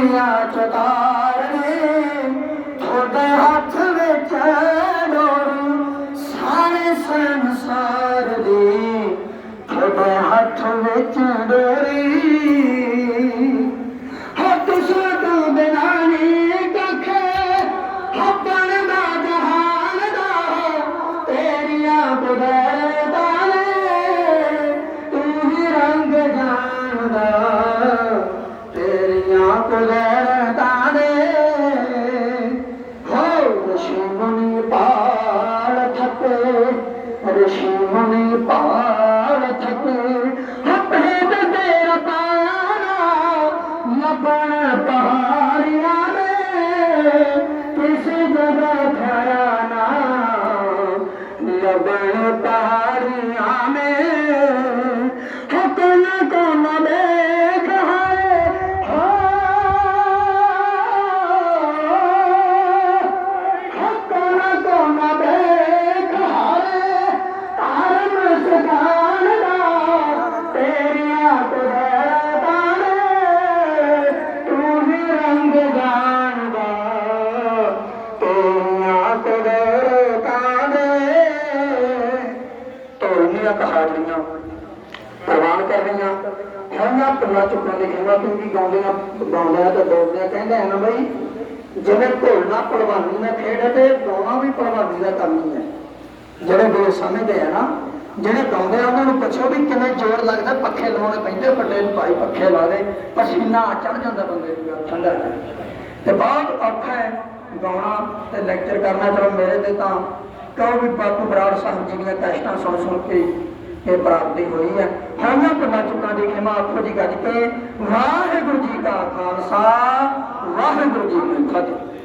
ਦੁਨੀਆ ਚ ਤਾਰਨੀ ਤੁਹਾਡੇ ਹੱਥ ਵਿੱਚ ਡੋਰੀ ਸਾਰੇ ਸੰਸਾਰ ਦੀ ਤੁਹਾਡੇ ਹੱਥ ਵਿੱਚ ਡੋਰੀ। پهاڙير پارا لب پهاڙي ڪيس جڳهه ٿريا ۾ ਤੋੜਨੀਆਂ ਕਹਾਣੀਆਂ, ਪ੍ਰਵਾਨ ਕਰ ਰਹੀਆਂ। ਹੋਈਆਂ ਪੱਲਾ ਚੁੱਕਣ ਦੇ ਖੇਮਾ ਤੂੰ ਗਾਉਂਦੇ ਆ ਗਾਉਂਦੇ ਆ ਤੇ ਬੋਲਦੇ ਆ ਕਹਿੰਦੇ ਨਾ ਬਈ, ਜਿਵੇਂ ਢੋਲਣਾ ਪਰਵਾਨੀ ਨਾਲ ਖੇਡ ਹੈ ਤੇ ਗਾਉਣਾ ਵੀ ਪਰਵਾਨੀ ਦਾ ਕੰਮ ਹੀ ਹੈ। ਜਿਹੜੇ ਬੋਲ ਸਮਝਦੇ ਆ ਨਾ, ਜਿਹੜੇ ਗਾਉਂਦੇ ਆ, ਉਹਨਾਂ ਨੂੰ ਪੁੱਛੋ ਵੀ ਕਿਵੇਂ ਜ਼ੋਰ ਲੱਗਦਾ, ਪੱਖੇ ਲਾਉਣੇ ਪੈਂਦੇ, ਵੱਡੇ ਭਾਈ ਪੱਖੇ ਲਾ ਦੇ, ਪਸੀਨਾ ਚੜ ਜਾਂਦਾ ਬੰਦੇ ਨੂੰ ਯਾਰ ਠੰਡਾ ਤੇ ਬਹੁਤ ਔਖਾ ਹੈ, ਗਾਉਣਾ ਤੇ ਲੈਕਚਰ ਕਰਨਾ, ਚਲੋ ਮੇਰੇ ਤੇ ਤਾਂ ਕਹੋ ਵੀ ਬਾਪੂ ਬਰਾੜ ਸਾਹਿਬ ਜੀ ਦੀਆਂ ਕਸ਼ਟਾਂ ਸੁਣ ਸੁਣ ਕੇ ਇਹ ਪ੍ਰਾਪਤੀ ਹੋਈ ਹੈ? ਹੋਈਆਂ ਪੱਲਾ ਚੁੱਕਾਂ ਦੀ ਖਿਮਾ ਆਖੋ ਜੀ ਗੱਜ ਕੇ ਵਾਹਿਗੁਰੂ ਜੀ ਕਾ ਖਾਲਸਾ, ਵਾਹਿਗੁਰੂ ਜੀ ਕੀ ਫਤਿਹ।